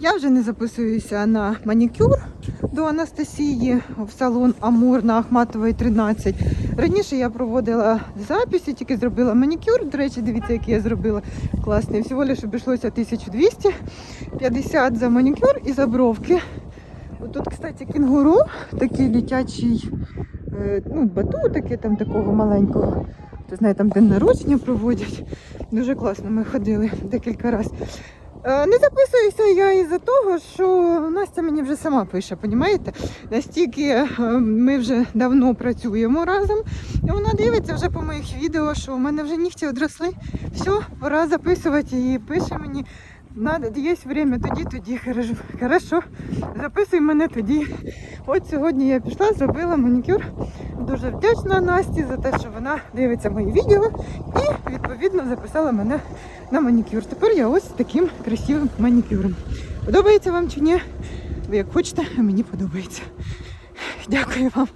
Я вже не записуюся на манікюр до Анастасії в салон Амур на Ахматової 13. Раніше я проводила записи, тільки зробила манікюр. До речі, дивіться, який я зробила класний. Всього лише обійшлося 1250 за манікюр і за бровки. Тут, кстати, кінгуру, такий дитячий е, ну, батутики там такого маленького. Ти знає, там день народження проводять. Дуже класно ми ходили декілька разів. Е, Не записуюся я із-за того, що Настя мені вже сама пише, понімаєте? Настільки е, ми вже давно працюємо разом, і вона дивиться вже по моїх відео, що у мене вже нігті одросли. Все, пора записувати і пише мені. Надо, є время, тоді, тоді. Хорошо, записуй мене тоді. От сьогодні я пішла, зробила манікюр. Дуже вдячна Насті за те, що вона дивиться мої відео і відповідно записала мене на манікюр. Тепер я ось таким красивим манікюром. Подобається вам чи ні? Ви як хочете, мені подобається. Дякую вам.